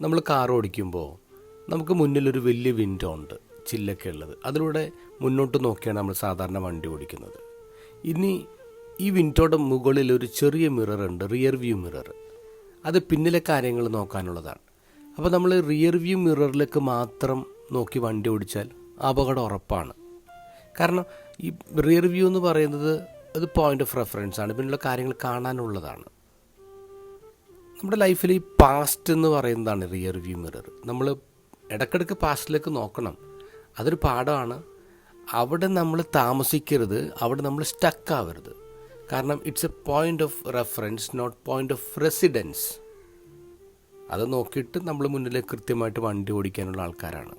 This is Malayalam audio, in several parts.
നമ്മൾ കാർ ഓടിക്കുമ്പോൾ നമുക്ക് മുന്നിലൊരു വലിയ വിൻഡോ ഉണ്ട് ചില്ലൊക്കെ ഉള്ളത്. അതിലൂടെ മുന്നോട്ട് നോക്കിയാണ് നമ്മൾ സാധാരണ വണ്ടി ഓടിക്കുന്നത്. ഇനി ഈ വിൻഡോയുടെ മുകളിൽ ഒരു ചെറിയ മിറർ ഉണ്ട് റിയർ വ്യൂ മിറർ അത് പിന്നിലെ കാര്യങ്ങൾ നോക്കാനുള്ളതാണ്. അപ്പോൾ നമ്മൾ റിയർ വ്യൂ മിററിലേക്ക് മാത്രം നോക്കി വണ്ടി ഓടിച്ചാൽ അപകടം ഉറപ്പാണ്. കാരണം ഈ റിയർ വ്യൂ എന്ന് പറയുന്നത് അത് പോയിന്റ് ഓഫ് റെഫറൻസ് ആണ് പിന്നുള്ള കാര്യങ്ങൾ കാണാനുള്ളതാണ്. നമ്മുടെ ലൈഫിൽ ഈ പാസ്റ്റ് എന്ന് പറയുന്നതാണ് റിയർ വ്യൂ മിറർ നമ്മൾ ഇടയ്ക്കിടയ്ക്ക് പാസ്റ്റിലേക്ക് നോക്കണം. അതൊരു പാഠമാണ്. അവിടെ നമ്മൾ താമസിക്കരുത്. അവിടെ നമ്മൾ സ്റ്റക്ക് ആവരുത്. കാരണം it's a point of reference not point of residence അത് നോക്കിയിട്ട് നമ്മൾ മുന്നിലേക്ക് കൃത്യമായിട്ട് വണ്ടി ഓടിക്കാനുള്ള ആൾക്കാരാണ്.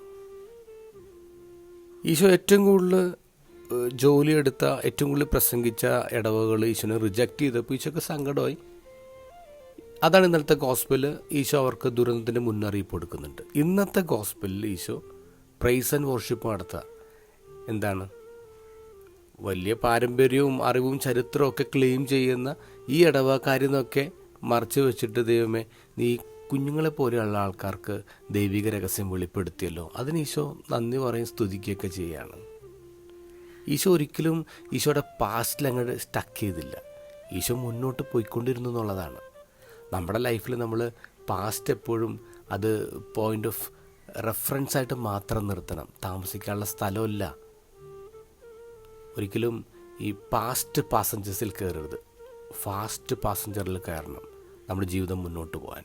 ഈശോ ഏറ്റവും കൂടുതൽ ജോലിയെടുത്ത ഏറ്റവും കൂടുതൽ പ്രസംഗിച്ച ഇടവകൾ ഈശോനെ റിജക്റ്റ് ചെയ്തപ്പോൾ ഈശോക്ക് സങ്കടമായി. അതാണ് ഇന്നലത്തെ ഗോസ്പൽ ഈശോ അവർക്ക് ദുരന്തത്തിന്റെ മുന്നറിയിപ്പ് കൊടുക്കുന്നുണ്ട്. ഇന്നത്തെ ഗോസ്പലിൽ ഈശോ പ്രൈസ് ആൻഡ് വർഷിപ്പ് നടത്തുക എന്താണ്? വലിയ പാരമ്പര്യവും അറിവും ചരിത്രവും ഒക്കെ ക്ലെയിം ചെയ്യുന്ന ഈ ഇടവക്കാരിൽ നിന്നൊക്കെ മറച്ചു വെച്ചിട്ട് ദൈവമേ നീ കുഞ്ഞുങ്ങളെ പോലെയുള്ള ആൾക്കാർക്ക് ദൈവിക രഹസ്യം വെളിപ്പെടുത്തിയല്ലോ. അതിന് ഈശോ നന്ദി പറയും സ്തുതിക്കുകയൊക്കെ ചെയ്യുകയാണ് ഈശോ ഒരിക്കലും ഈശോയുടെ പാസ്റ്റിൽ അങ്ങോട്ട് സ്റ്റക്ക് ചെയ്തില്ല. ഈശോ മുന്നോട്ട് പോയിക്കൊണ്ടിരുന്നു എന്നുള്ളതാണ്. നമ്മുടെ ലൈഫിൽ നമ്മൾ പാസ്റ്റ് എപ്പോഴും അത് പോയിന്റ് ഓഫ് റെഫറൻസ് ആയിട്ട് മാത്രം നിർത്തണം. താമസിക്കാനുള്ള സ്ഥലമില്ല. ഒരിക്കലും ഈ പാസ്റ്റ് പാസഞ്ചേഴ്സിൽ കയറരുത് ഫാസ്റ്റ് പാസഞ്ചറിൽ കയറണം. നമ്മുടെ ജീവിതം മുന്നോട്ട് പോകാൻ.